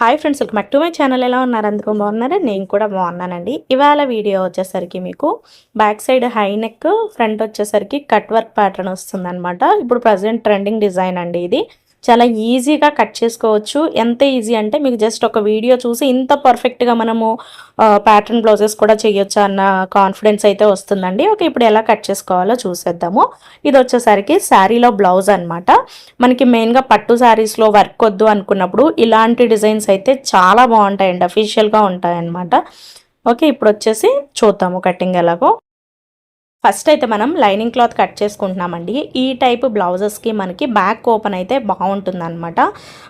Hi friends welcome back to my channel. ఎలా ఉన్నారు? అందుకు బాగున్నారా? నేను కూడా బాగున్నానండి. ఇవాళ వీడియో వచ్చేసరికి మీకు back side high neck front వచ్చేసరికి కట్ వర్క్ ప్యాటర్న్ వస్తుందనమాట ఇప్పుడు ప్రజెంట్ ట్రెండింగ్ డిజైన్ అండి ఇది. చాలా ఈజీగా కట్ చేసుకోవచ్చు. ఎంత ఈజీ అంటే మీకు జస్ట్ ఒక వీడియో చూసి ఇంత పర్ఫెక్ట్గా మనము ప్యాటర్న్ బ్లౌజెస్ కూడా చేయొచ్చు అన్న కాన్ఫిడెన్స్ అయితే వస్తుందండి. ఓకే ఇప్పుడు ఎలా కట్ చేసుకోవాలో చూసేద్దాము. ఇది వచ్చేసరికి శారీలో బ్లౌజ్ అనమాట మనకి మెయిన్గా పట్టు శారీస్లో వర్క్ వద్దు అనుకున్నప్పుడు ఇలాంటి డిజైన్స్ అయితే చాలా బాగుంటాయండి అఫీషియల్గా ఉంటాయన్నమాట. ఓకే ఇప్పుడు వచ్చేసి చూద్దాము కటింగ్ ఎలాగో. ఫస్ట్ అయితే మనం లైనింగ్ క్లాత్ కట్ చేసుకుంటున్నామండి. ఈ టైప్ బ్లౌజెస్కి మనకి బ్యాక్ ఓపెన్ అయితే బాగుంటుంది అనమాట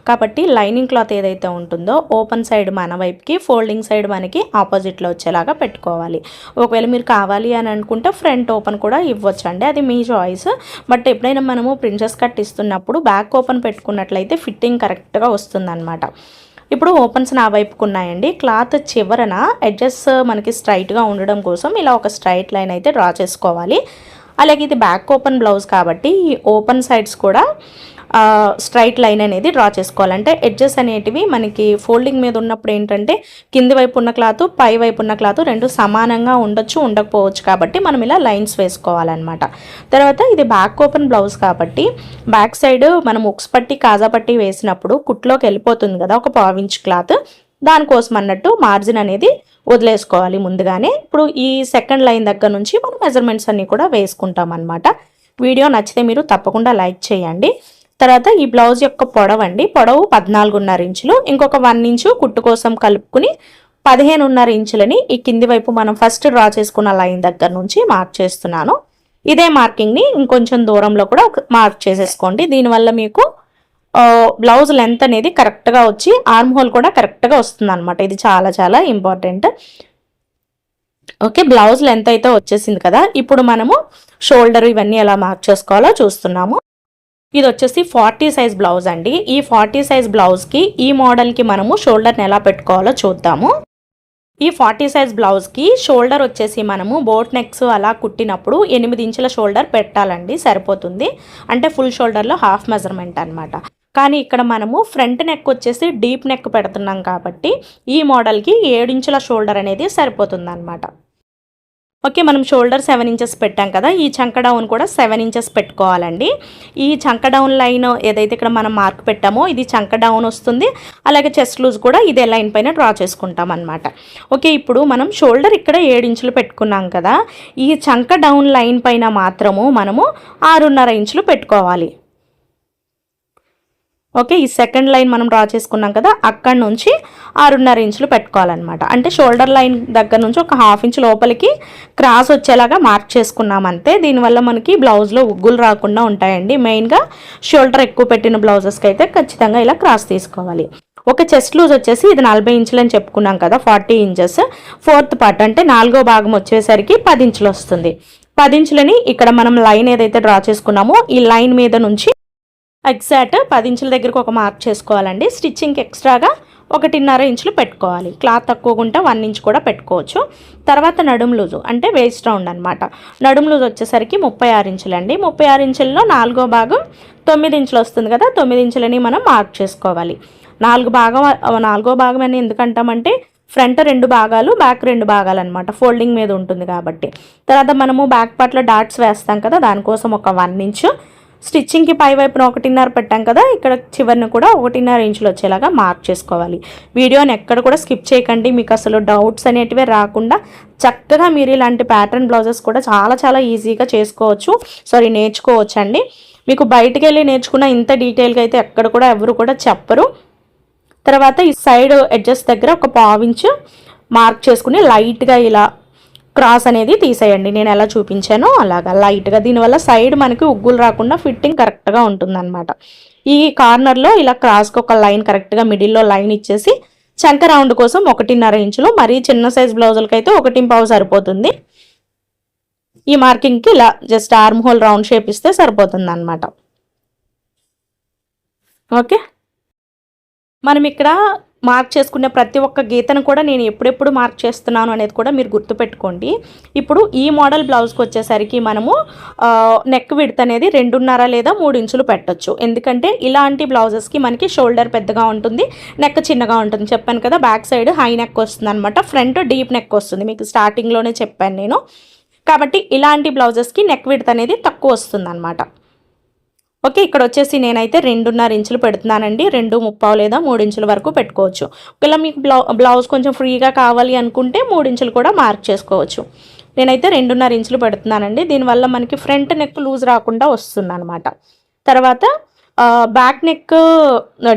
కాబట్టి లైనింగ్ క్లాత్ ఏదైతే ఉంటుందో ఓపెన్ సైడ్ మన వైపుకి ఫోల్డింగ్ సైడ్ మనకి ఆపోజిట్లో వచ్చేలాగా పెట్టుకోవాలి. ఒకవేళ మీరు కావాలి అని అనుకుంటే ఫ్రంట్ ఓపెన్ కూడా ఇవ్వచ్చండి. అది మీ చాయిస్ బట్ ఎప్పుడైనా మనము ప్రిన్సెస్ కట్ ఇస్తున్నప్పుడు బ్యాక్ ఓపెన్ పెట్టుకున్నట్లయితే ఫిట్టింగ్ కరెక్ట్గా వస్తుందన్నమాట. ఇప్పుడు ఓపెన్స్ నా వైపుకు ఉన్నాయండి క్లాత్ చివరన ఎడ్జెస్ మనకి స్ట్రైట్గా ఉండడం కోసం ఇలా ఒక స్ట్రైట్ లైన్ అయితే డ్రా చేసుకోవాలి. అలాగే ఇది బ్యాక్ ఓపెన్ బ్లౌజ్ కాబట్టి ఈ ఓపెన్ సైడ్స్ కూడా స్ట్రైట్ లైన్ అనేది డ్రా చేసుకోవాలంటే ఎడ్జెస్ అనేటివి మనకి ఫోల్డింగ్ మీద ఉన్నప్పుడు ఏంటంటే కింది వైపు ఉన్న క్లాత్ పై వైపు ఉన్న క్లాత్ రెండు సమానంగా ఉండొచ్చు ఉండకపోవచ్చు కాబట్టి మనం ఇలా లైన్స్ వేసుకోవాలన్నమాట. తర్వాత ఇది బ్యాక్ ఓపెన్ బ్లౌజ్ కాబట్టి బ్యాక్ సైడ్ మనం ఉక్స్ పట్టి కాజా పట్టి వేసినప్పుడు కుట్లోకి వెళ్ళిపోతుంది కదా ఒక పావించ్ క్లాత్ దానికోసం అన్నట్టు మార్జిన్ అనేది వదిలేసుకోవాలి ముందుగానే. ఇప్పుడు ఈ సెకండ్ లైన్ దగ్గర నుంచి మనం మెజర్మెంట్స్ అన్నీ కూడా వేసుకుంటాం అనమాట వీడియో నచ్చితే మీరు తప్పకుండా లైక్ చేయండి. తర్వాత ఈ బ్లౌజ్ యొక్క పొడవు అండి. పొడవు పద్నాలుగున్నర ఇంచులు. ఇంకొక వన్ ఇంచు కుట్టు కోసం కలుపుకుని పదిహేనున్నర ఇంచులని ఈ కింది వైపు మనం ఫస్ట్ డ్రా చేసుకున్న లైన్ దగ్గర నుంచి మార్క్ చేస్తున్నాను. ఇదే మార్కింగ్ని ఇంకొంచెం దూరంలో కూడా మార్క్ చేసేసుకోండి. దీనివల్ల మీకు బ్లౌజ్ లెంత్ అనేది కరెక్ట్గా వచ్చి ఆర్మ్ హోల్ కూడా కరెక్ట్గా వస్తుంది అనమాట ఇది చాలా చాలా ఇంపార్టెంట్. ఓకే బ్లౌజ్ లెంత్ అయితే వచ్చేసింది కదా. ఇప్పుడు మనము షోల్డర్ ఇవన్నీ ఎలా మార్క్ చేసుకోవాలో చూస్తున్నాము. ఇది వచ్చేసి ఫార్టీ సైజ్ బ్లౌజ్ అండి. ఈ ఫార్టీ సైజ్ బ్లౌజ్కి ఈ మోడల్కి మనము షోల్డర్ని ఎలా పెట్టుకోవాలో చూద్దాము. ఈ ఫార్టీ సైజ్ బ్లౌజ్కి షోల్డర్ వచ్చేసి మనము బోట్ నెక్స్ అలా కుట్టినప్పుడు ఎనిమిది ఇంచుల షోల్డర్ పెట్టాలండి సరిపోతుంది. అంటే ఫుల్ షోల్డర్లో హాఫ్ మెజర్మెంట్ అనమాట కానీ ఇక్కడ మనము ఫ్రంట్ నెక్ వచ్చేసి డీప్ నెక్ పెడుతున్నాం కాబట్టి ఈ మోడల్కి ఏడించుల షోల్డర్ అనేది సరిపోతుంది అనమాట ఓకే మనం షోల్డర్ సెవెన్ ఇంచెస్ పెట్టాం కదా ఈ చంక డౌన్ కూడా సెవెన్ ఇంచెస్ పెట్టుకోవాలండి. ఈ చంక డౌన్ లైన్ ఏదైతే ఇక్కడ మనం మార్క్ పెట్టామో ఇది చంక డౌన్ వస్తుంది. అలాగే చెస్ట్ లూజ్ కూడా ఇదే లైన్ పైన డ్రా చేసుకుంటాం అనమాట ఓకే ఇప్పుడు మనం షోల్డర్ ఇక్కడ ఏడు ఇంచులు పెట్టుకున్నాం కదా ఈ చంక డౌన్ లైన్ పైన మాత్రము మనము ఆరున్నర ఇంచులు పెట్టుకోవాలి. ఓకే ఈ సెకండ్ లైన్ మనం డ్రా చేసుకున్నాం కదా అక్కడ నుంచి ఆరున్నర ఇంచులు పెట్టుకోవాలన్నమాట. అంటే షోల్డర్ లైన్ దగ్గర నుంచి ఒక హాఫ్ ఇంచ్ లోపలికి క్రాస్ వచ్చేలాగా మార్క్ చేసుకున్నాం అంతే. దీనివల్ల మనకి బ్లౌజ్లో ఉగ్గులు రాకుండా ఉంటాయండి. మెయిన్గా షోల్డర్ ఎక్కువ పెట్టిన బ్లౌజెస్కి అయితే ఖచ్చితంగా ఇలా క్రాస్ తీసుకోవాలి. ఒక చెస్ట్ లూజ్ వచ్చేసి ఇది నలభై ఇంచులు అని చెప్పుకున్నాం కదా ఫార్టీ ఇంచెస్. ఫోర్త్ పార్ట్ అంటే నాలుగో భాగం వచ్చేసరికి పది ఇంచులు వస్తుంది. పది ఇంచులని ఇక్కడ మనం లైన్ ఏదైతే డ్రా చేసుకున్నామో ఈ లైన్ మీద నుంచి ఎగ్జాక్ట్ పది ఇంచుల దగ్గరకు ఒక మార్క్ చేసుకోవాలండి. స్టిచ్చింగ్కి ఎక్స్ట్రాగా ఒకటిన్నర ఇంచులు పెట్టుకోవాలి. క్లాత్ తక్కువగా ఉంటే వన్ ఇంచ్ కూడా పెట్టుకోవచ్చు. తర్వాత నడుం లూజు అంటే వేస్ట్ రౌండ్ అనమాట నడుం లూజ్ వచ్చేసరికి ముప్పై ఆరు ఇంచులు అండి ముప్పై ఆరు ఇంచుల్లో నాలుగో భాగం తొమ్మిది ఇంచులు వస్తుంది కదా తొమ్మిది ఇంచులని మనం మార్క్ చేసుకోవాలి. నాలుగు భాగం నాలుగో భాగం అని ఎందుకంటామంటే ఫ్రంట్ రెండు భాగాలు బ్యాక్ రెండు భాగాలు అనమాట ఫోల్డింగ్ మీద ఉంటుంది కాబట్టి. తర్వాత మనము బ్యాక్ పార్ట్లో డాట్స్ వేస్తాం కదా దానికోసం ఒక వన్ ఇంచు స్టిచ్చింగ్కి పై వైపున ఒకటిన్నర పెట్టాం కదా ఇక్కడ చివరిని కూడా ఒకటిన్నర ఇంచులు వచ్చేలాగా మార్క్ చేసుకోవాలి. వీడియోని ఎక్కడ కూడా స్కిప్ చేయకండి మీకు అసలు డౌట్స్ అనేటివే రాకుండా చక్కగా మీరు ఇలాంటి ప్యాటర్న్ బ్లౌజెస్ కూడా చాలా చాలా ఈజీగా చేసుకోవచ్చు. సారీ నేర్చుకోవచ్చు అండి మీకు బయటికి వెళ్ళి నేర్చుకున్న ఇంత డీటెయిల్గా అయితే ఎక్కడ కూడా ఎవరు కూడా చెప్పరు. తర్వాత ఈ సైడ్ ఎడ్జెస్ దగ్గర ఒక పావించు మార్క్ చేసుకుని లైట్గా ఇలా క్రాస్ అనేది తీసేయండి. నేను ఎలా చూపించానో అలాగా. లైట్గా. దీనివల్ల సైడ్ మనకి ఉగ్గులు రాకుండా ఫిట్టింగ్ కరెక్ట్గా ఉంటుందన్నమాట. ఈ కార్నర్లో ఇలా క్రాస్కి ఒక లైన్ కరెక్ట్గా మిడిల్లో లైన్ ఇచ్చేసి చంక రౌండ్ కోసం ఒకటిన్నర ఇంచులు మరీ చిన్న సైజ్ బ్లౌజులకి అయితే ఒకటి పావు సరిపోతుంది. ఈ మార్కింగ్కి ఇలా just arm hole round shape ఇస్తే సరిపోతుంది అనమాట ఓకే? మనం ఇక్కడ మార్క్ చేసుకునే ప్రతి ఒక్క గీతను కూడా నేను ఎప్పుడెప్పుడు మార్క్ చేస్తున్నాను అనేది కూడా మీరు గుర్తుపెట్టుకోండి. ఇప్పుడు ఈ మోడల్ బ్లౌజ్కి వచ్చేసరికి మనము నెక్ విడత్ అనేది రెండున్నర లేదా మూడు ఇంచులు పెట్టొచ్చు. ఎందుకంటే ఇలాంటి బ్లౌజెస్కి మనకి షోల్డర్ పెద్దగా ఉంటుంది నెక్ చిన్నగా ఉంటుంది. చెప్పాను కదా బ్యాక్ సైడ్ హై నెక్ వస్తుంది అనమాట ఫ్రంట్ డీప్ నెక్ వస్తుంది. మీకు స్టార్టింగ్లోనే చెప్పాను నేను. కాబట్టి ఇలాంటి బ్లౌజెస్కి నెక్ విడత్ అనేది తక్కువ వస్తుంది అనమాట ఓకే ఇక్కడ వచ్చేసి నేనైతే రెండున్నర ఇంచులు పెడుతున్నానండి. రెండు ముప్పావు లేదా మూడు ఇంచుల వరకు పెట్టుకోవచ్చు. ఒకవేళ మీకు బ్లౌ బ్లౌజ్ కొంచెం ఫ్రీగా కావాలి అనుకుంటే మూడు ఇంచులు కూడా మార్క్ చేసుకోవచ్చు. నేనైతే రెండున్నర ఇంచులు పెడుతున్నానండి. దీనివల్ల మనకి ఫ్రంట్ నెక్ లూజ్ రాకుండా వస్తుంది అనమాట తర్వాత బ్యాక్ నెక్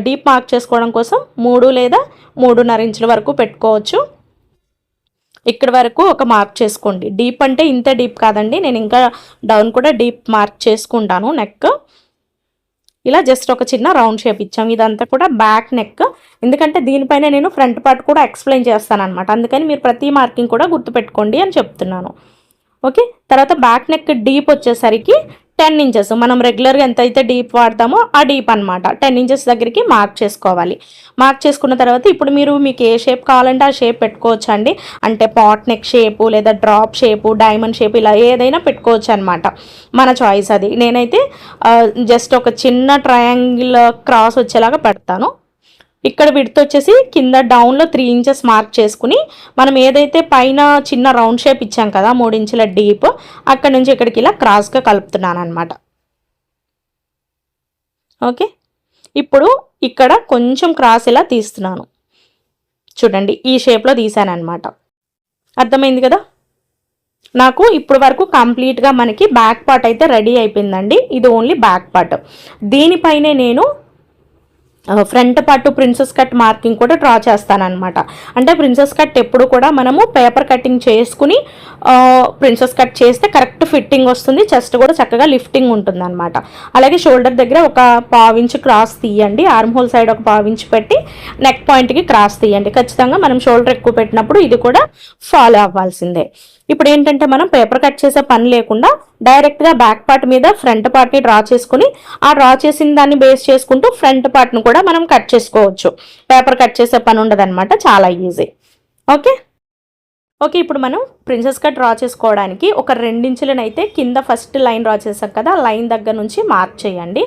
డీప్ మార్క్ చేసుకోవడం కోసం మూడు లేదా మూడున్నర ఇంచుల వరకు పెట్టుకోవచ్చు. ఇక్కడ వరకు ఒక మార్క్ చేసుకోండి. డీప్ అంటే ఇంత డీప్ కాదండి. నేను ఇంకా డౌన్ కూడా డీప్ మార్క్ చేసుకుంటాను నెక్. ఇలా జస్ట్ ఒక చిన్న రౌండ్ షేప్ ఇచ్చాం. ఇదంతా కూడా బ్యాక్ నెక్ ఎందుకంటే దీనిపైన నేను ఫ్రంట్ పార్ట్ కూడా ఎక్స్ప్లెయిన్ చేస్తాను అనమాట అందుకని మీరు ప్రతి మార్కింగ్ కూడా గుర్తుపెట్టుకోండి అని చెప్తున్నాను. ఓకే తర్వాత బ్యాక్ నెక్ డీప్ వచ్చేసరికి టెన్ ఇంచెస్ మనం రెగ్యులర్గా ఎంత అయితే డీప్ వాడతామో ఆ డీప్ అనమాట టెన్ ఇంచెస్ దగ్గరికి మార్క్ చేసుకోవాలి. మార్క్ చేసుకున్న తర్వాత ఇప్పుడు మీరు మీకు ఏ షేప్ కావాలంటే ఆ షేప్ పెట్టుకోవచ్చు అండి అంటే పాట్ నెక్ షేపు లేదా డ్రాప్ షేపు డైమండ్ షేప్ ఇలా ఏదైనా పెట్టుకోవచ్చు అనమాట మన చాయిస్ అది. నేనైతే జస్ట్ ఒక చిన్న ట్రయాంగిల్ క్రాస్ వచ్చేలాగా పెడతాను. ఇక్కడ విడత వచ్చేసి కింద డౌన్లో త్రీ ఇంచెస్ మార్క్ చేసుకుని మనం ఏదైతే పైన చిన్న రౌండ్ షేప్ ఇచ్చాం కదా మూడు ఇంచుల డీప్ అక్కడ నుంచి ఇక్కడికి ఇలా క్రాస్గా కలుపుతున్నాను అనమాట ఓకే? ఇప్పుడు ఇక్కడ కొంచెం క్రాస్ ఇలా తీస్తున్నాను. చూడండి ఈ షేప్లో తీసాను అనమాట అర్థమైంది కదా? నాకు ఇప్పుడు వరకు కంప్లీట్గా మనకి బ్యాక్ పార్ట్ అయితే రెడీ అయిపోయిందండి. ఇది ఓన్లీ బ్యాక్ పార్ట్ దీనిపైనే నేను ఫ్రంట్ పాటు ప్రిన్సెస్ కట్ మార్కింగ్ కూడా డ్రా చేస్తానమాట అంటే ప్రిన్సెస్ కట్ ఎప్పుడు కూడా మనము పేపర్ కటింగ్ చేసుకుని ప్రిన్సెస్ కట్ చేస్తే కరెక్ట్ ఫిట్టింగ్ వస్తుంది చెస్ట్ కూడా చక్కగా లిఫ్టింగ్ ఉంటుంది అనమాట అలాగే షోల్డర్ దగ్గర ఒక పావించ్ క్రాస్ తీయండి ఆర్మ్ హోల్ సైడ్ ఒక పావించ్ పెట్టి నెక్ పాయింట్కి క్రాస్ తీయండి. ఖచ్చితంగా మనం షోల్డర్ ఎక్కువ పెట్టినప్పుడు ఇది కూడా ఫాలో అవ్వాల్సిందే. ఇప్పుడు ఏంటంటే మనం పేపర్ కట్ చేసే పని లేకుండా డైరెక్ట్గా బ్యాక్ పార్ట్ మీద ఫ్రంట్ పార్ట్ని డ్రా చేసుకుని ఆ డ్రా చేసిన దాన్ని బేస్ చేసుకుంటూ ఫ్రంట్ పార్ట్ను కూడా మనం కట్ చేసుకోవచ్చు. పేపర్ కట్ చేసే పని ఉండదన్నమాట. చాలా ఈజీ. ఓకే? ఓకే ఇప్పుడు మనం ప్రిన్సెస్ కట్ డ్రా చేసుకోవడానికి ఒక రెండించులనైతే కింద ఫస్ట్ లైన్ డ్రా చేసాం కదా లైన్ దగ్గర నుంచి మార్క్ చేయండి.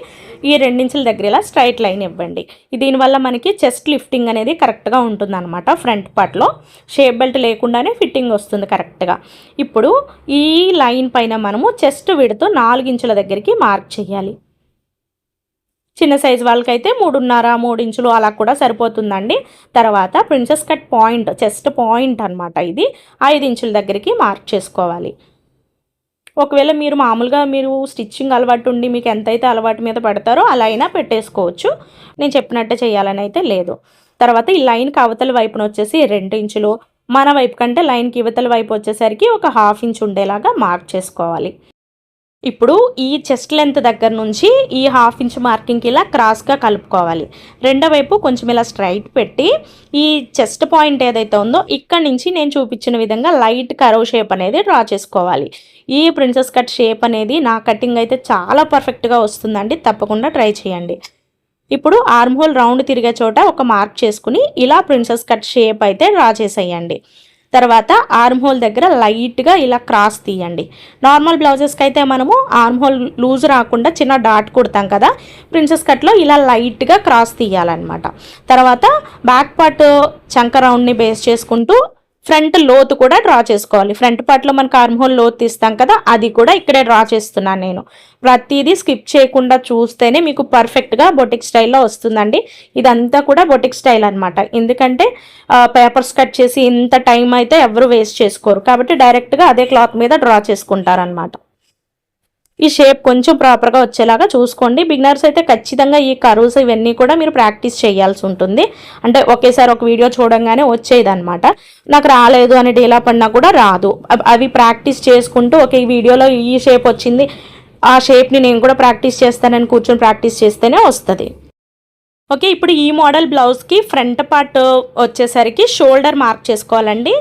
ఈ రెండించుల దగ్గర ఇలా స్ట్రైట్ లైన్ ఇవ్వండి. దీనివల్ల మనకి చెస్ట్ లిఫ్టింగ్ అనేది కరెక్ట్గా ఉంటుంది అనమాట ఫ్రంట్ పార్ట్లో షేప్ బెల్ట్ లేకుండానే ఫిట్టింగ్ వస్తుంది కరెక్ట్గా ఇప్పుడు ఈ లైన్ పైన మనము చెస్ట్ విడుతూ నాలుగు ఇంచుల దగ్గరికి మార్క్ చేయాలి. చిన్న సైజు వాళ్ళకైతే మూడున్నర మూడు ఇంచులు అలా కూడా సరిపోతుందండి. తర్వాత princess cut point chest point అనమాట ఇది. ఐదు ఇంచుల దగ్గరికి మార్క్ చేసుకోవాలి. ఒకవేళ మీరు మామూలుగా మీరు స్టిచ్చింగ్ అలవాటు ఉండి మీకు ఎంతైతే అలవాటు మీద పెడతారో అలా అయినా పెట్టేసుకోవచ్చు. నేను చెప్పినట్టే చేయాలని అయితే లేదు. తర్వాత ఈ లైన్కి అవతల వైపున వచ్చేసి రెండు ఇంచులు మన వైపు కంటే లైన్కి ఇవతల వైపు వచ్చేసరికి ఒక హాఫ్ ఇంచ్ ఉండేలాగా మార్క్ చేసుకోవాలి. ఇప్పుడు ఈ చెస్ట్ లెంత్ దగ్గర నుంచి ఈ హాఫ్ ఇంచ్ మార్కింగ్కి ఇలా క్రాస్గా కలుపుకోవాలి. రెండో వైపు కొంచెం ఇలా స్ట్రైట్ పెట్టి ఈ చెస్ట్ పాయింట్ ఏదైతే ఉందో ఇక్కడ నుంచి నేను చూపించిన విధంగా లైట్ కరవ్ షేప్ అనేది డ్రా చేసుకోవాలి. ఈ ప్రిన్సెస్ కట్ షేప్ అనేది నా కటింగ్ అయితే చాలా పర్ఫెక్ట్గా వస్తుందండి. తప్పకుండా ట్రై చేయండి. ఇప్పుడు ఆర్మ్ హోల్ రౌండ్ తిరిగే చోట ఒక మార్క్ చేసుకుని ఇలా ప్రిన్సెస్ కట్ షేప్ అయితే డ్రా చేసేయండి. తర్వాత ఆర్మ్ హోల్ దగ్గర లైట్గా ఇలా క్రాస్ తీయండి. నార్మల్ బ్లౌజెస్కి అయితే మనము ఆర్మ్ హోల్ లూజ్ రాకుండా చిన్న డాట్ కుడతాం కదా ప్రిన్సెస్ కట్లో ఇలా లైట్గా క్రాస్ తీయాలన్నమాట. తర్వాత బ్యాక్ పార్ట్ చంక రౌండ్ని బేస్ చేసుకుంటూ ఫ్రంట్ లోతు కూడా డ్రా చేసుకోవాలి. ఫ్రంట్ పార్ట్లో మనకు ఆర్మ్హోల్ లోతు తీస్తాం కదా అది కూడా ఇక్కడే డ్రా చేస్తున్నాను నేను. ప్రతిదీ స్కిప్ చేయకుండా చూస్తేనే మీకు పర్ఫెక్ట్గా బొటిక్ స్టైల్లో వస్తుందండి. ఇదంతా కూడా బొటిక్ స్టైల్ అనమాట ఎందుకంటే పేపర్స్ కట్ చేసి ఇంత టైం అయితే ఎవరు వేస్ట్ చేసుకోరు. కాబట్టి డైరెక్ట్గా అదే క్లాత్ మీద డ్రా చేసుకుంటారనమాట ఈ షేప్ కొంచెం ప్రాపర్గా వచ్చేలాగా చూసుకోండి. బిగినర్స్ అయితే ఖచ్చితంగా ఈ కరువుస్ ఇవన్నీ కూడా మీరు ప్రాక్టీస్ చేయాల్సి ఉంటుంది. అంటే ఒకేసారి ఒక వీడియో చూడంగానే వచ్చేది అనమాట నాకు రాలేదు అని డీలా పడినా కూడా రాదు. అవి ప్రాక్టీస్ చేసుకుంటూ ఒక ఈ వీడియోలో ఈ షేప్ వచ్చింది. ఆ షేప్ని నేను కూడా ప్రాక్టీస్ చేస్తానని కూర్చొని ప్రాక్టీస్ చేస్తేనే వస్తుంది. ఓకే ఇప్పుడు ఈ మోడల్ బ్లౌజ్కి ఫ్రంట్ పార్ట్ వచ్చేసరికి షోల్డర్ మార్క్ చేసుకోవాలండి.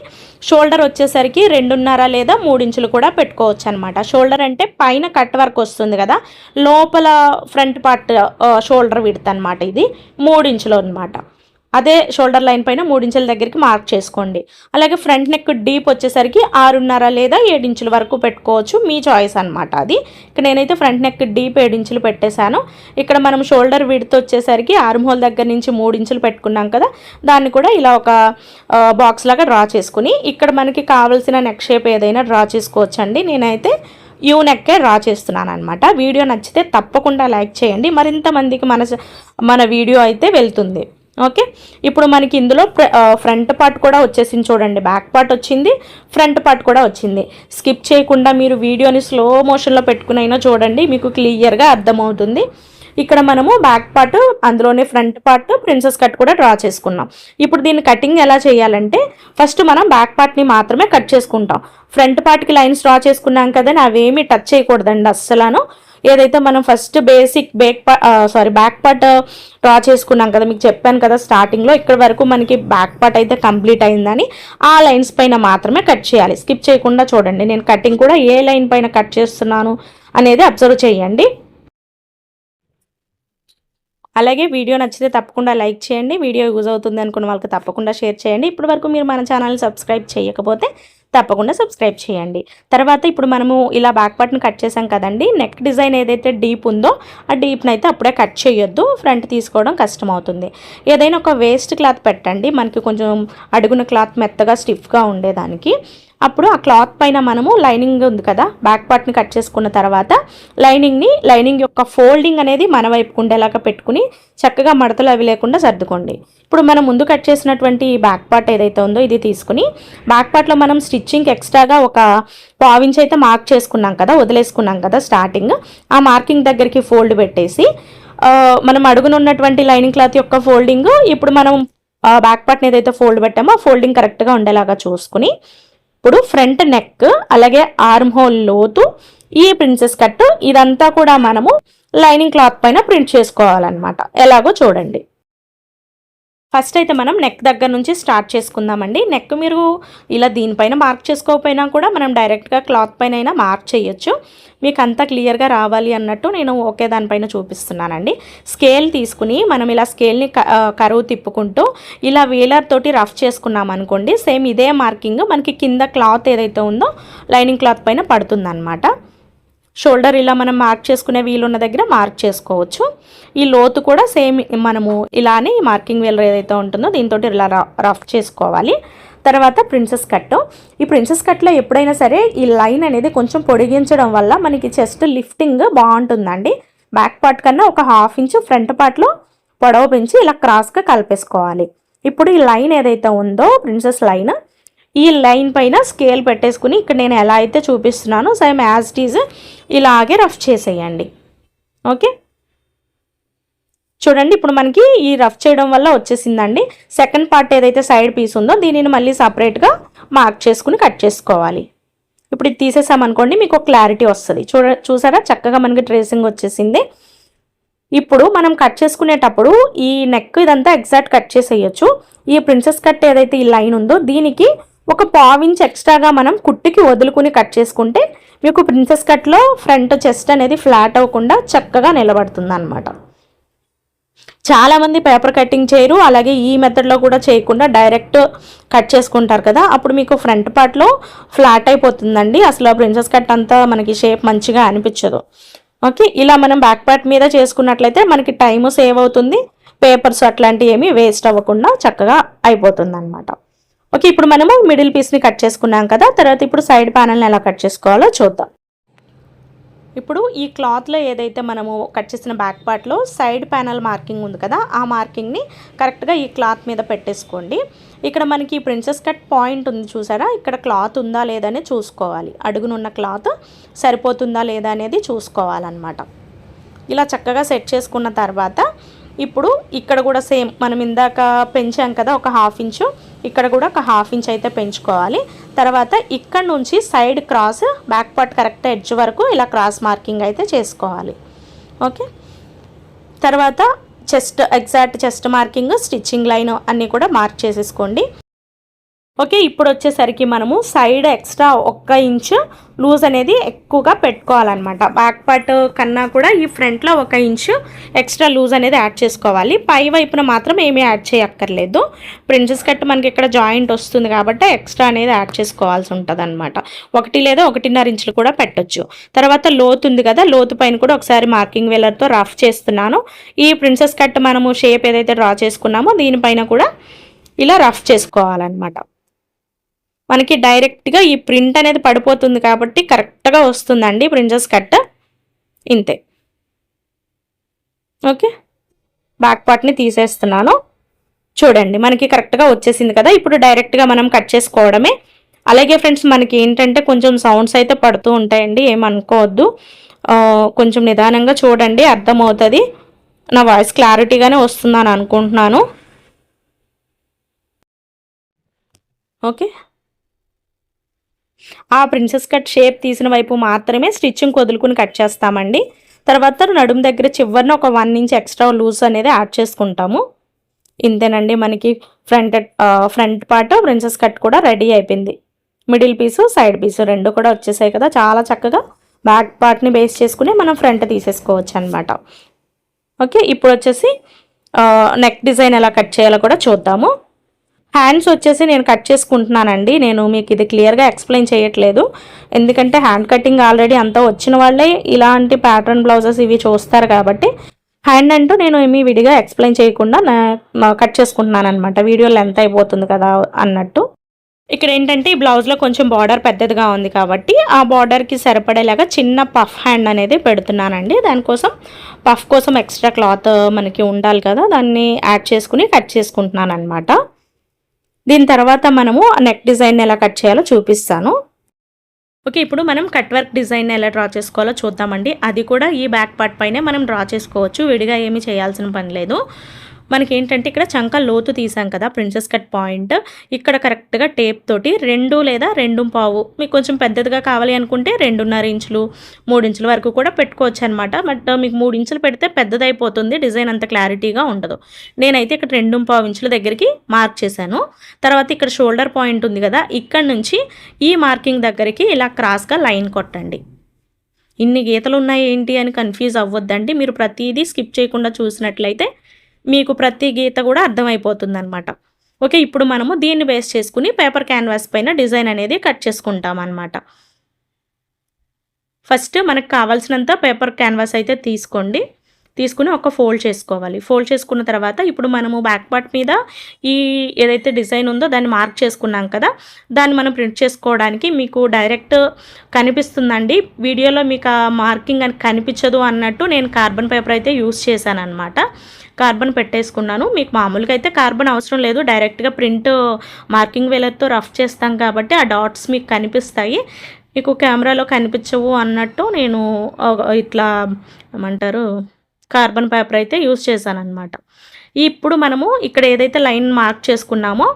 షోల్డర్ వచ్చేసరికి రెండున్నర లేదా మూడించులు కూడా పెట్టుకోవచ్చు అనమాట షోల్డర్ అంటే పైన కట్ వర్క్ వస్తుంది కదా లోపల ఫ్రంట్ పార్ట్ షోల్డర్ విడత అనమాట ఇది మూడించులు అనమాట అదే షోల్డర్ లైన్ పైన మూడించెల దగ్గరికి మార్క్ చేసుకోండి. అలాగే ఫ్రంట్ నెక్ డీప్ వచ్చేసరికి ఆరున్నర లేదా ఏడించుల వరకు పెట్టుకోవచ్చు. మీ చాయిస్ అనమాట అది. ఇక్కడ నేనైతే ఫ్రంట్ నెక్ డీప్ ఏడించులు పెట్టేశాను. ఇక్కడ మనం షోల్డర్ విడ్త్ వచ్చేసరికి ఆర్మ్ హోల్ దగ్గర నుంచి మూడించులు పెట్టుకున్నాం కదా దాన్ని కూడా ఇలా ఒక బాక్స్ లాగా డ్రా చేసుకుని ఇక్కడ మనకి కావాల్సిన నెక్ షేప్ ఏదైనా డ్రా చేసుకోవచ్చండి. నేనైతే యూ నెక్కే డ్రా చేస్తున్నాను అనమాట వీడియో నచ్చితే తప్పకుండా లైక్ చేయండి. మరింత మందికి మన మన వీడియో అయితే వెళ్తుంది. ఓకే? ఇప్పుడు మనకి ఇందులో ఫ్రంట్ పార్ట్ కూడా వచ్చేసింది చూడండి. బ్యాక్ పార్ట్ వచ్చింది ఫ్రంట్ పార్ట్ కూడా వచ్చింది. స్కిప్ చేయకుండా మీరు వీడియోని స్లో మోషన్లో పెట్టుకునైనా చూడండి మీకు క్లియర్గా అర్థమవుతుంది. ఇక్కడ మనము బ్యాక్ పార్ట్ అందులోనే ఫ్రంట్ పార్ట్ ప్రిన్సెస్ కట్ కూడా డ్రా చేసుకున్నాం. ఇప్పుడు దీన్ని కటింగ్ ఎలా చేయాలంటే ఫస్ట్ మనం బ్యాక్ పార్ట్ని మాత్రమే కట్ చేసుకుంటాం. ఫ్రంట్ పార్ట్కి లైన్స్ డ్రా చేసుకున్నాం కదండి అవేమి టచ్ చేయకూడదండి అస్సలను. ఏదైతే మనం first basic bake sorry back part draw చేసుకున్నాం కదా మీకు చెప్పాను కదా స్టార్టింగ్లో ఇక్కడ వరకు మనకి బ్యాక్ పార్ట్ అయితే కంప్లీట్ అయిందని ఆ లైన్స్ పైన మాత్రమే కట్ చేయాలి. స్కిప్ చేయకుండా చూడండి నేను కటింగ్ కూడా ఏ లైన్ పైన కట్ చేస్తున్నాను అనేది అబ్జర్వ్ చేయండి. అలాగే వీడియో నచ్చితే తప్పకుండా లైక్ చేయండి వీడియో యూజ్ అవుతుంది అనుకున్న వాళ్ళకి తప్పకుండా షేర్ చేయండి. ఇప్పటి వరకు మీరు మన ఛానల్ సబ్స్క్రైబ్ చేయకపోతే తప్పకుండా సబ్స్క్రైబ్ చేయండి. తర్వాత ఇప్పుడు మనము ఇలా బ్యాక్ పార్ట్ని కట్ చేసాం కదండి నెక్ డిజైన్ ఏదైతే డీప్ ఉందో ఆ డీప్ని అయితే అప్పుడే కట్ చేయొద్దు ఫ్రంట్ తీసుకోవడం కష్టం అవుతుంది ఏదైనా ఒక వేస్ట్ క్లాత్ పెట్టండి మనకి కొంచెం అడుగున క్లాత్ మెత్తగా స్టిఫ్గా ఉండేదానికి. అప్పుడు ఆ క్లాత్ పైన మనము లైనింగ్ ఉంది కదా బ్యాక్ పార్ట్ని కట్ చేసుకున్న తర్వాత లైనింగ్ని లైనింగ్ యొక్క ఫోల్డింగ్ అనేది మన వైపు ఉండేలాగా పెట్టుకుని చక్కగా మడతలు అవి లేకుండా సర్దుకోండి. ఇప్పుడు మనం ముందు కట్ చేసినటువంటి బ్యాక్ పార్ట్ ఏదైతే ఉందో ఇది తీసుకుని బ్యాక్ పార్ట్లో మనం స్టిచ్చింగ్ ఎక్స్ట్రాగా ఒక పావించి అయితే మార్క్ చేసుకున్నాం కదా వదిలేసుకున్నాం కదా స్టార్టింగ్ ఆ మార్కింగ్ దగ్గరికి ఫోల్డ్ పెట్టేసి మనం అడుగునున్నటువంటి లైనింగ్ క్లాత్ యొక్క ఫోల్డింగ్ ఇప్పుడు మనం బ్యాక్ పార్ట్ని ఏదైతే ఫోల్డ్ పెట్టామో ఆ ఫోల్డింగ్ కరెక్ట్గా ఉండేలాగా చూసుకుని ఇప్పుడు ఫ్రంట్ నెక్ అలాగే ఆర్మ్ హోల్ లోతు ఈ ప్రిన్సెస్ కట్ ఇదంతా కూడా మనము లైనింగ్ క్లాత్ పైన ప్రింట్ చేసుకోవాలన్నమాట. ఎలాగో చూడండి. ఫస్ట్ అయితే మనం నెక్ దగ్గర నుంచి స్టార్ట్ చేసుకుందామండి. నెక్ మీరు ఇలా దీనిపైన మార్క్ చేసుకోకపోయినా కూడా మనం డైరెక్ట్గా క్లాత్ పైన అయినా మార్క్ చేయొచ్చు. మీకు అంతా క్లియర్గా రావాలి అన్నట్టు నేను ఒకే దానిపైన చూపిస్తున్నానండి. స్కేల్ తీసుకుని మనం ఇలా స్కేల్ని కరువు తిప్పుకుంటూ ఇలా వీలర్ తోటి రఫ్ చేసుకున్నాం అనుకోండి సేమ్ ఇదే మార్కింగ్ మనకి కింద క్లాత్ ఏదైతే ఉందో లైనింగ్ క్లాత్ పైన పడుతుందన్నమాట. షోల్డర్ ఇలా మనం మార్క్ చేసుకునే వీలున్న దగ్గర మార్క్ చేసుకోవచ్చు. ఈ లోతు కూడా సేమ్ మనము ఇలానే మార్కింగ్ వీలర్ ఏదైతే ఉంటుందో దీంతో ఇలా రఫ్ చేసుకోవాలి. తర్వాత ప్రిన్సెస్ కట్. ఈ ప్రిన్సెస్ కట్లో ఎప్పుడైనా సరే ఈ లైన్ అనేది కొంచెం పొడిగించడం వల్ల మనకి చెస్ట్ లిఫ్టింగ్ బాగుంటుందండి. బ్యాక్ పార్ట్ కన్నా ఒక హాఫ్ ఇంచ్ ఫ్రంట్ పార్ట్లో పొడవ పెంచి ఇలా క్రాస్గా కలిపేసుకోవాలి. ఇప్పుడు ఈ లైన్ ఏదైతే ఉందో ప్రిన్సెస్ లైన్ ఈ లైన్ పైన స్కేల్ పెట్టేసుకుని ఇక్కడ నేను ఎలా అయితే చూపిస్తున్నానో సేమ్ యాజ్ టీజ్ ఇలాగే రఫ్ చేసేయండి. ఓకే? చూడండి ఇప్పుడు మనకి ఈ రఫ్ చేయడం వల్ల వచ్చేసిందండి. సెకండ్ పార్ట్ ఏదైతే సైడ్ పీస్ ఉందో దీనిని మళ్ళీ సపరేట్గా మార్క్ చేసుకుని కట్ చేసుకోవాలి. ఇప్పుడు ఇది తీసేసామనుకోండి మీకు క్లారిటీ వస్తుంది. చూడ చూసారా? చక్కగా మనకి ట్రేసింగ్ వచ్చేసింది. ఇప్పుడు మనం కట్ చేసుకునేటప్పుడు ఈ నెక్ ఇదంతా ఎగ్జాక్ట్ కట్ చేసేయచ్చు. ఈ ప్రిన్సెస్ కట్ ఏదైతే ఈ లైన్ ఉందో దీనికి ఒక పావించ్ ఎక్స్ట్రాగా మనం కుట్టికి వదులుకుని కట్ చేసుకుంటే మీకు ప్రిన్సెస్ కట్లో ఫ్రంట్ చెస్ట్ అనేది ఫ్లాట్ అవ్వకుండా చక్కగా నిలబడుతుంది అనమాట చాలామంది పేపర్ కటింగ్ చేయరు అలాగే ఈ మెథడ్లో కూడా చేయకుండా డైరెక్ట్ కట్ చేసుకుంటారు కదా అప్పుడు మీకు ఫ్రంట్ పార్ట్లో ఫ్లాట్ అయిపోతుందండి. అసలు ప్రిన్సెస్ కట్ అంతా మనకి షేప్ మంచిగా అనిపించదు. ఓకే ఇలా మనం బ్యాక్ పార్ట్ మీద చేసుకున్నట్లయితే మనకి టైం సేవ్ అవుతుంది. పేపర్స్ అట్లాంటివి ఏమీ వేస్ట్ అవ్వకుండా చక్కగా అయిపోతుంది అనమాట ఓకే ఇప్పుడు మనము మిడిల్ పీస్ని కట్ చేసుకున్నాం కదా తర్వాత ఇప్పుడు సైడ్ ప్యానల్ని ఎలా కట్ చేసుకోవాలో చూద్దాం. ఇప్పుడు ఈ క్లాత్లో ఏదైతే మనము కట్ చేసిన బ్యాక్ పార్ట్లో సైడ్ ప్యానల్ మార్కింగ్ ఉంది కదా ఆ మార్కింగ్ని కరెక్ట్గా ఈ క్లాత్ మీద పెట్టేసుకోండి. ఇక్కడ మనకి ప్రిన్సెస్ కట్ పాయింట్ ఉంది చూసారా? ఇక్కడ క్లాత్ ఉందా లేదా చూసుకోవాలి. అడుగునున్న క్లాత్ సరిపోతుందా లేదా అనేది చూసుకోవాలన్నమాట. ఇలా చక్కగా సెట్ చేసుకున్న తర్వాత ఇప్పుడు ఇక్కడ కూడా సేమ్ మనం ఇందాక పెంచాం కదా ఒక హాఫ్ ఇంచు. ఇక్కడ కూడా ఒక హాఫ్ ఇంచ్ అయితే పెంచుకోవాలి. తర్వాత ఇక్కడ నుంచి side cross back part correct edge వరకు ఇలా క్రాస్ మార్కింగ్ అయితే చేసుకోవాలి. ఓకే? తర్వాత chest exact chest marking stitching line అన్నీ కూడా మార్క్ చేసేసుకోండి. ఓకే ఇప్పుడు వచ్చేసరికి మనము సైడ్ ఎక్స్ట్రా ఒక్క ఇంచు లూజ్ అనేది ఎక్కువగా పెట్టుకోవాలన్నమాట. బ్యాక్ పార్ట్ కన్నా కూడా ఈ ఫ్రంట్లో ఒక ఇంచు ఎక్స్ట్రా లూజ్ అనేది యాడ్ చేసుకోవాలి. పై వైపున మాత్రం ఏమీ యాడ్ చేయక్కర్లేదు. ప్రిన్సెస్ కట్ మనకి ఇక్కడ జాయింట్ వస్తుంది కాబట్టి ఎక్స్ట్రా అనేది యాడ్ చేసుకోవాల్సి ఉంటుంది అనమాట ఒకటి లేదా ఒకటిన్నర ఇంచులు కూడా పెట్టొచ్చు. తర్వాత లోతు ఉంది కదా లోతు పైన కూడా ఒకసారి మార్కింగ్ వేలర్తో రఫ్ చేస్తున్నాను. ఈ ప్రిన్సెస్ కట్ మనము షేప్ ఏదైతే డ్రా చేసుకున్నామో దీనిపైన కూడా ఇలా రఫ్ చేసుకోవాలన్నమాట. మనకి డైరెక్ట్గా ఈ ప్రింట్ అనేది పడిపోతుంది కాబట్టి కరెక్ట్గా వస్తుందండి ప్రిన్సెస్ కట్. ఇంతే. ఓకే? బ్యాక్ పార్ట్ని తీసేస్తున్నాను. చూడండి మనకి కరెక్ట్గా వచ్చేసింది కదా. ఇప్పుడు డైరెక్ట్గా మనం కట్ చేసుకోవడమే. అలాగే ఫ్రెండ్స్ మనకి ఏంటంటే కొంచెం సౌండ్స్ అయితే పడుతూ ఉంటాయండి. ఏమనుకోవద్దు. కొంచెం నిదానంగా చూడండి అర్థమవుతుంది. నా వాయిస్ క్లారిటీగానే వస్తుందని అనుకుంటున్నాను. ఓకే? ఆ ప్రిన్సెస్ కట్ షేప్ తీసిన వైపు మాత్రమే స్టిచ్చింగ్ వదులుకుని కట్ చేస్తామండి. తర్వాత నడుము దగ్గర చివరిన ఒక వన్ ఇంచ్ ఎక్స్ట్రా లూజ్ అనేది యాడ్ చేసుకుంటాము. ఇంతేనండి మనకి front front part princess cut కూడా రెడీ అయిపోయింది. మిడిల్ పీసు సైడ్ పీసు రెండు కూడా వచ్చేసాయి కదా. చాలా చక్కగా బ్యాక్ పార్ట్ని బేస్ చేసుకుని మనం ఫ్రంట్ తీసేసుకోవచ్చు అనమాట ఓకే ఇప్పుడు వచ్చేసి నెక్ డిజైన్ ఎలా కట్ చేయాలో కూడా చూద్దాము. హ్యాండ్స్ వచ్చేసి నేను కట్ చేసుకుంటున్నానండి. నేను మీకు ఇది క్లియర్గా ఎక్స్ప్లెయిన్ చేయట్లేదు. ఎందుకంటే హ్యాండ్ కటింగ్ ఆల్రెడీ అంతా వచ్చిన వాళ్ళే ఇలాంటి ప్యాటర్న్ బ్లౌజెస్ ఇవి చూస్తారు కాబట్టి హ్యాండ్ అంటూ నేను ఏమీ విడిగా ఎక్స్ప్లెయిన్ చేయకుండా కట్ చేసుకుంటున్నాను అనమాట వీడియో లెంత్ అయిపోతుంది కదా అన్నట్టు. ఇక్కడ ఏంటంటే ఈ బ్లౌజ్లో కొంచెం బార్డర్ పెద్దదిగా ఉంది కాబట్టి ఆ బార్డర్కి సరిపడేలాగా చిన్న పఫ్ హ్యాండ్ అనేది పెడుతున్నానండి. దానికోసం పఫ్ కోసం ఎక్స్ట్రా క్లాత్ మనకి ఉండాలి కదా. దాన్ని యాడ్ చేసుకుని కట్ చేసుకుంటున్నాను అనమాట దీని తర్వాత మనము నెక్ డిజైన్ ఎలా కట్ చేయాలో చూపిస్తాను. ఓకే ఇప్పుడు మనం కట్ వర్క్ డిజైన్ ఎలా డ్రా చేసుకోవాలో చూద్దామండి. అది కూడా ఈ బ్యాక్ పార్ట్ పైనే మనం డ్రా చేసుకోవచ్చు. విడిగా ఏమీ చేయాల్సిన పని లేదు. మనకి ఏంటంటే ఇక్కడ చంక లోతు తీసాం కదా ప్రిన్సెస్ కట్ పాయింట్. ఇక్కడ కరెక్ట్గా టేప్ తోటి రెండు లేదా రెండు పావు మీకు కొంచెం పెద్దదిగా కావాలి అనుకుంటే రెండున్నర ఇంచులు మూడు ఇంచుల వరకు కూడా పెట్టుకోవచ్చు అనమాట బట్ మీకు మూడు ఇంచులు పెడితే పెద్దదైపోతుంది డిజైన్ అంత క్లారిటీగా ఉండదు. నేనైతే ఇక్కడ రెండు పావు ఇంచుల దగ్గరికి మార్క్ చేశాను. తర్వాత ఇక్కడ షోల్డర్ పాయింట్ ఉంది కదా ఇక్కడ నుంచి ఈ మార్కింగ్ దగ్గరికి ఇలా క్రాస్గా లైన్ కొట్టండి. ఇన్ని గీతలు ఉన్నాయి ఏంటి అని కన్ఫ్యూజ్ అవ్వద్దండి. మీరు ప్రతిదీ స్కిప్ చేయకుండా చూసినట్లయితే మీకు ప్రతి గీత కూడా అర్థమైపోతుంది అనమాట ఓకే ఇప్పుడు మనము దీన్ని బేస్ చేసుకుని పేపర్ క్యాన్వాస్ పైన డిజైన్ అనేది కట్ చేసుకుంటాం అనమాట ఫస్ట్ మనకు కావాల్సినంత పేపర్ క్యాన్వాస్ అయితే తీసుకోండి. తీసుకుని ఒక ఫోల్డ్ చేసుకోవాలి. ఫోల్డ్ చేసుకున్న తర్వాత ఇప్పుడు మనము బ్యాక్ పార్ట్ మీద ఈ ఏదైతే డిజైన్ ఉందో దాన్ని మార్క్ చేసుకున్నాం కదా దాన్ని మనం ప్రింట్ చేసుకోవడానికి మీకు డైరెక్ట్ కనిపిస్తుందండి. వీడియోలో మీకు ఆ మార్కింగ్ అని కనిపించదు అన్నట్టు నేను కార్బన్ పేపర్ అయితే యూస్ చేశాను అనమాట కార్బన్ పెట్టేసుకున్నాను. మీకు మామూలుగా అయితే కార్బన్ అవసరం లేదు. డైరెక్ట్గా ప్రింట్ మార్కింగ్ వేలర్తో రఫ్ చేస్తాం కాబట్టి ఆ డాట్స్ మీకు కనిపిస్తాయి. మీకు కెమెరాలో కనిపించవు అన్నట్టు నేను ఇట్లా ఏమంటారు కార్బన్ పేపర్ అయితే యూస్ చేశాను అనమాట ఇప్పుడు మనము ఇక్కడ ఏదైతే లైన్ మార్క్ చేసుకున్నామో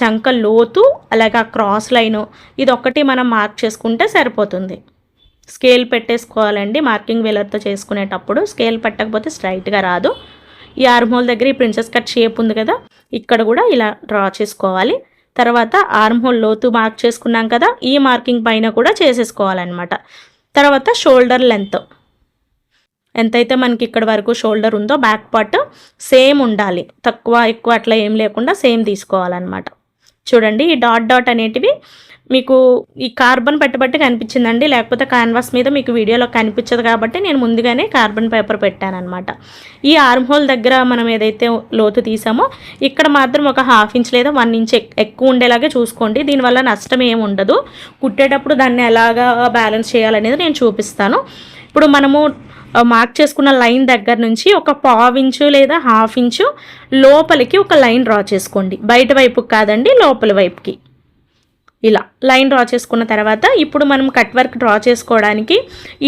చంక లోతు అలాగే ఆ క్రాస్ లైను ఇది ఒకటి మనం మార్క్ చేసుకుంటే సరిపోతుంది. స్కేల్ పెట్టేసుకోవాలండి మార్కింగ్ వేలర్తో చేసుకునేటప్పుడు. స్కేల్ పెట్టకపోతే స్ట్రైట్గా రాదు. ఈ ఆర్మ్హోల్ దగ్గర ఈ ప్రిన్సెస్ కట్ షేప్ ఉంది కదా ఇక్కడ కూడా ఇలా డ్రా చేసుకోవాలి. తర్వాత ఆర్మ్హోల్ లోతు మార్క్ చేసుకున్నాం కదా ఈ మార్కింగ్ పైన కూడా చేసేసుకోవాలన్నమాట. తర్వాత షోల్డర్ లెంత్. ఎంతైతే మనకి ఇక్కడ వరకు షోల్డర్ ఉందో బ్యాక్ పార్ట్ సేమ్ ఉండాలి. తక్కువ ఎక్కువ అట్లా ఏం లేకుండా సేమ్ తీసుకోవాలన్నమాట. చూడండి ఈ డాట్ డాట్ అనేటివి మీకు ఈ కార్బన్ పెట్టబట్టి కనిపించిందండి. లేకపోతే క్యాన్వాస్ మీద మీకు వీడియోలో కనిపించదు కాబట్టి నేను ముందుగానే కార్బన్ పేపర్ పెట్టానమాట ఈ ఆర్మ్ హోల్ దగ్గర మనం ఏదైతే లోతు తీసామో ఇక్కడ మాత్రం ఒక హాఫ్ ఇంచ్ లేదా వన్ ఇంచ్ ఎక్కువ ఉండేలాగే చూసుకోండి. దీనివల్ల నష్టం ఏమి ఉండదు. కుట్టేటప్పుడు దాన్ని ఎలాగా బ్యాలెన్స్ చేయాలనేది నేను చూపిస్తాను. ఇప్పుడు మనము మార్క్ చేసుకున్న లైన్ దగ్గర నుంచి ఒక పావించు లేదా హాఫ్ ఇంచు లోపలికి ఒక లైన్ డ్రా చేసుకోండి. బయట వైపుకి కాదండి లోపల వైపుకి. ఇలా లైన్ డ్రా చేసుకున్న తర్వాత ఇప్పుడు మనం కట్ వర్క్ డ్రా చేసుకోవడానికి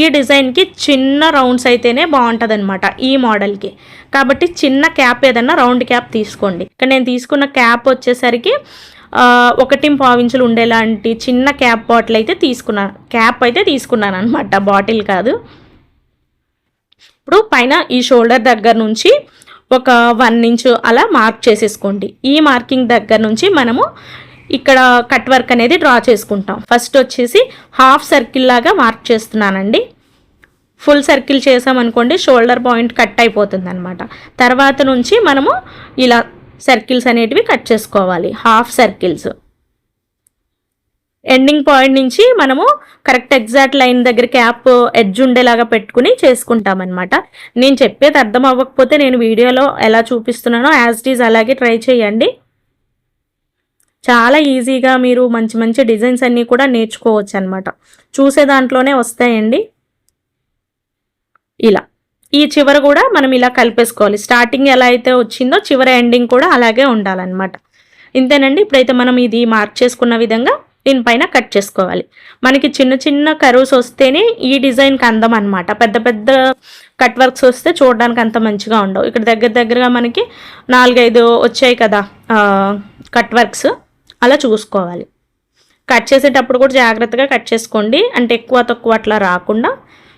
ఈ డిజైన్కి చిన్న రౌండ్స్ అయితేనే బాగుంటుంది అనమాట ఈ మోడల్కి కాబట్టి చిన్న క్యాప్ ఏదన్నా రౌండ్ క్యాప్ తీసుకోండి. ఇక్కడ నేను తీసుకున్న క్యాప్ వచ్చేసరికి ఒకటి పావించులు ఉండేలాంటి చిన్న క్యాప్ బాటిల్ అయితే తీసుకున్నాను క్యాప్ అయితే తీసుకున్నాను అనమాట బాటిల్ కాదు. ఇప్పుడు పైన ఈ షోల్డర్ దగ్గర నుంచి ఒక వన్ ఇంచ్ అలా మార్క్ చేసేసుకోండి. ఈ మార్కింగ్ దగ్గర నుంచి మనము ఇక్కడ కట్ వర్క్ అనేది డ్రా చేసుకుంటాం. ఫస్ట్ వచ్చేసి హాఫ్ సర్కిల్ లాగా మార్క్ చేస్తున్నానండి. ఫుల్ సర్కిల్ చేసామనుకోండి షోల్డర్ పాయింట్ కట్ అయిపోతుంది అనమాట తర్వాత నుంచి మనము ఇలా సర్కిల్స్ అనేటివి కట్ చేసుకోవాలి. Half circles. ఎండింగ్ పాయింట్ నుంచి మనము కరెక్ట్ ఎగ్జాక్ట్ లైన్ దగ్గర క్యాప్ ఎడ్జ్ ఉండేలాగా పెట్టుకుని చేసుకుంటాం అనమాట నేను చెప్పేది అర్థం అవ్వకపోతే నేను వీడియోలో ఎలా చూపిస్తున్నానో యాజ్ ఇట్ ఈజ్ అలాగే ట్రై చేయండి. చాలా ఈజీగా మీరు మంచి మంచి డిజైన్స్ అన్నీ కూడా నేర్చుకోవచ్చు అనమాట చూసే దాంట్లోనే వస్తాయండి. ఇలా. ఈ చివర కూడా మనం ఇలా కలిపేసుకోవాలి. స్టార్టింగ్ ఎలా అయితే వచ్చిందో చివరి ఎండింగ్ కూడా అలాగే ఉండాలన్నమాట. ఇంతేనండి. ఇప్పుడైతే మనం ఇది మార్క్ చేసుకున్న విధంగా దీనిపైన కట్ చేసుకోవాలి. మనకి చిన్న చిన్న కరువుస్ వస్తేనే ఈ డిజైన్కి అందం అనమాట పెద్ద పెద్ద కట్ వర్క్స్ వస్తే చూడడానికి అంత మంచిగా ఉండవు. ఇక్కడ దగ్గర దగ్గరగా మనకి నాలుగైదు వచ్చాయి కదా కట్ వర్క్స్. అలా చూసుకోవాలి. కట్ చేసేటప్పుడు కూడా జాగ్రత్తగా కట్ చేసుకోండి. అంటే ఎక్కువ తక్కువ అట్లా రాకుండా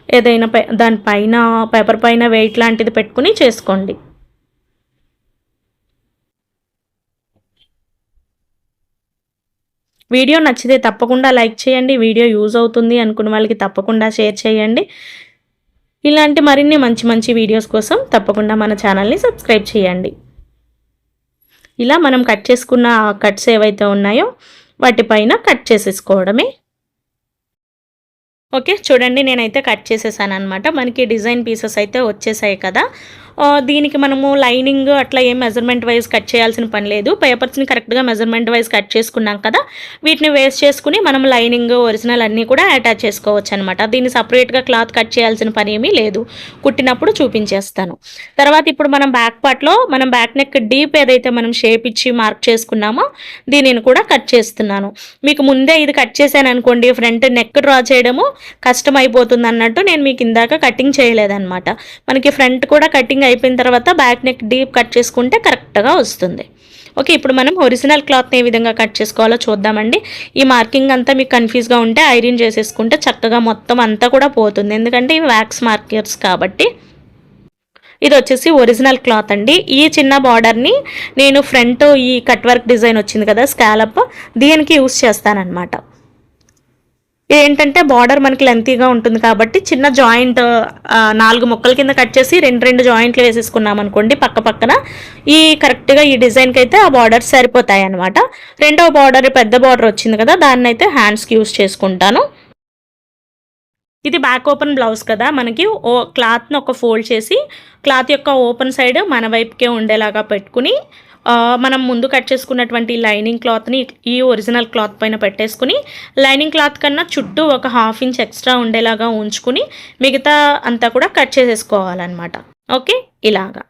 ఏదైనా దానిపైన పేపర్ పైన వెయిట్ లాంటిది పెట్టుకుని చేసుకోండి. వీడియో నచ్చితే తప్పకుండా లైక్ చేయండి. వీడియో యూజ్ అవుతుంది అనుకున్న వాళ్ళకి తప్పకుండా షేర్ చేయండి. ఇలాంటి మరిన్ని మంచి మంచి వీడియోస్ కోసం తప్పకుండా మన ఛానల్ని సబ్స్క్రైబ్ చేయండి. ఇలా మనం కట్ చేసుకున్న కట్స్ ఏవైతే ఉన్నాయో వాటిపైన కట్ చేసేసుకోవడమే. ఓకే చూడండి నేనైతే కట్ చేసేసాను అనమాట మనకి డిజైన్ పీసెస్ అయితే వచ్చేసాయి కదా. దీనికి మనము లైనింగ్ అట్లా ఏం మెజర్మెంట్ వైజ్ కట్ చేయాల్సిన పని లేదు. పేపర్స్ని కరెక్ట్గా మెజర్మెంట్ వైజ్ కట్ చేసుకున్నాం కదా. వీటిని వేస్ట్ చేసుకుని మనం లైనింగ్ ఒరిజినల్ అన్నీ కూడా అటాచ్ చేసుకోవచ్చు అనమాట దీన్ని సపరేట్గా క్లాత్ కట్ చేయాల్సిన పని ఏమీ లేదు. కుట్టినప్పుడు చూపించేస్తాను. తర్వాత ఇప్పుడు మనం బ్యాక్ పార్ట్లో మనం బ్యాక్ నెక్ డీప్ ఏదైతే మనం షేప్ ఇచ్చి మార్క్ చేసుకున్నామో దీనిని కూడా కట్ చేస్తున్నాను. మీకు ముందే ఇది కట్ చేశాను అనుకోండి ఫ్రంట్ నెక్ డ్రా చేయడము కష్టం అయిపోతుంది అన్నట్టు నేను మీకు ఇందాక కటింగ్ చేయలేదన్నమాట. మనకి ఫ్రంట్ కూడా కటింగ్ అయిపోయిన తర్వాత బ్యాక్ నెక్ డీప్ కట్ చేసుకుంటే కరెక్ట్గా వస్తుంది. ఓకే ఇప్పుడు మనం ఒరిజినల్ క్లాత్ని ఏ విధంగా కట్ చేసుకోవాలో చూద్దామండి. ఈ మార్కింగ్ అంతా మీకు కన్ఫ్యూజ్గా ఉంటే ఐరన్ చేసేసుకుంటే చక్కగా మొత్తం అంతా కూడా పోతుంది. ఎందుకంటే ఇవి వ్యాక్స్ మార్కర్స్ కాబట్టి. ఇది వచ్చేసి ఒరిజినల్ క్లాత్ అండి. ఈ చిన్న బార్డర్ని నేను ఫ్రంట్ ఈ కట్ వర్క్ డిజైన్ వచ్చింది కదా స్కాలప్. దీనికి యూస్ చేస్తానన్నమాట. ఏంటంటే బార్డర్ మనకి లెంతీగా ఉంటుంది కాబట్టి చిన్న జాయింట్ నాలుగు ముక్కల కింద కట్ చేసి రెండు రెండు జాయింట్లు వేసేసుకున్నాం అనుకోండి పక్క పక్కన. ఈ కరెక్ట్గా ఈ డిజైన్కి అయితే ఆ బార్డర్ సరిపోతాయి అనమాట రెండవ బార్డర్ పెద్ద బార్డర్ వచ్చింది కదా దాన్ని అయితే హ్యాండ్స్కి యూస్ చేసుకుంటాను. ఇది బ్యాక్ ఓపెన్ బ్లౌజ్ కదా మనకి ఓ క్లాత్ని ఒక ఫోల్డ్ చేసి క్లాత్ యొక్క ఓపెన్ సైడ్ మన వైపుకే ఉండేలాగా పెట్టుకుని మనం ముందు కట్ చేసుకున్నటువంటి లైనింగ్ క్లాత్ని ఈ ఒరిజినల్ క్లాత్ పైన పెట్టేసుకుని లైనింగ్ క్లాత్ కన్నా చుట్టూ ఒక హాఫ్ ఇంచ్ ఎక్స్ట్రా ఉండేలాగా ఉంచుకుని మిగతా అంతా కూడా కట్ చేసేసుకోవాలన్నమాట. ఓకే? ఇలాగా.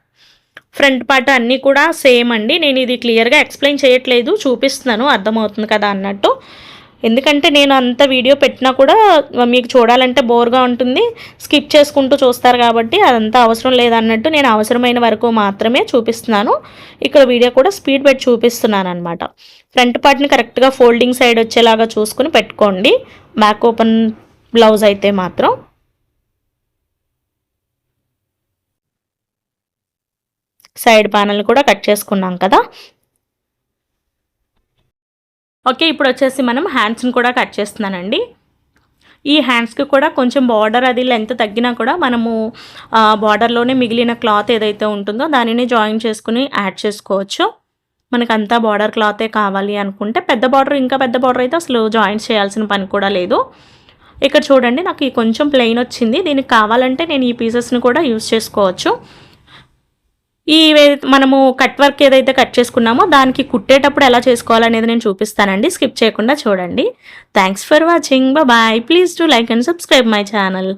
ఫ్రంట్ పార్ట్ అన్నీ కూడా సేమ్ అండి. నేను ఇది క్లియర్గా ఎక్స్ప్లెయిన్ చేయట్లేదు చూపిస్తున్నాను అర్థమవుతుంది కదా అన్నట్టు. ఎందుకంటే నేను అంత వీడియో పెట్టినా కూడా మీకు చూడాలంటే బోర్గా ఉంటుంది. స్కిప్ చేసుకుంటూ చూస్తారు కాబట్టి అదంతా అవసరం లేదన్నట్టు నేను అవసరమైన వరకు మాత్రమే చూపిస్తున్నాను. ఇక్కడ వీడియో కూడా స్పీడ్ పెట్టి చూపిస్తున్నాను అనమాట ఫ్రంట్ పార్ట్ని కరెక్ట్గా ఫోల్డింగ్ సైడ్ వచ్చేలాగా చూసుకుని పెట్టుకోండి. బ్యాక్ ఓపెన్ బ్లౌజ్ అయితే మాత్రం. సైడ్ ప్యానల్ కూడా కట్ చేసుకున్నాం కదా. ఓకే ఇప్పుడు వచ్చేసి మనం హ్యాండ్స్ని కూడా కట్ చేస్తున్నానండి. ఈ హ్యాండ్స్కి కూడా కొంచెం బార్డర్ అది లెంత్ తగ్గినా కూడా మనము బార్డర్లోనే మిగిలిన క్లాత్ ఏదైతే ఉంటుందో దానిని జాయిన్ చేసుకుని యాడ్ చేసుకోవచ్చు. మనకు అంతా బార్డర్ క్లాతే కావాలి అనుకుంటే పెద్ద బార్డర్ ఇంకా పెద్ద బార్డర్ అయితే అసలు జాయిన్ చేయాల్సిన పని కూడా లేదు. ఇక్కడ చూడండి నాకు ఈ కొంచెం ప్లెయిన్ వచ్చింది. దీనికి కావాలంటే నేను ఈ పీసెస్ని కూడా యూస్ చేసుకోవచ్చు. ఈ మనము కట్ వర్క్ ఏదైతే కట్ చేసుకున్నామో దానికి కుట్టేటప్పుడు ఎలా చేసుకోవాలనేది నేను చూపిస్తానండి. స్కిప్ చేయకుండా చూడండి. Thanks for watching bye please to like and subscribe my channel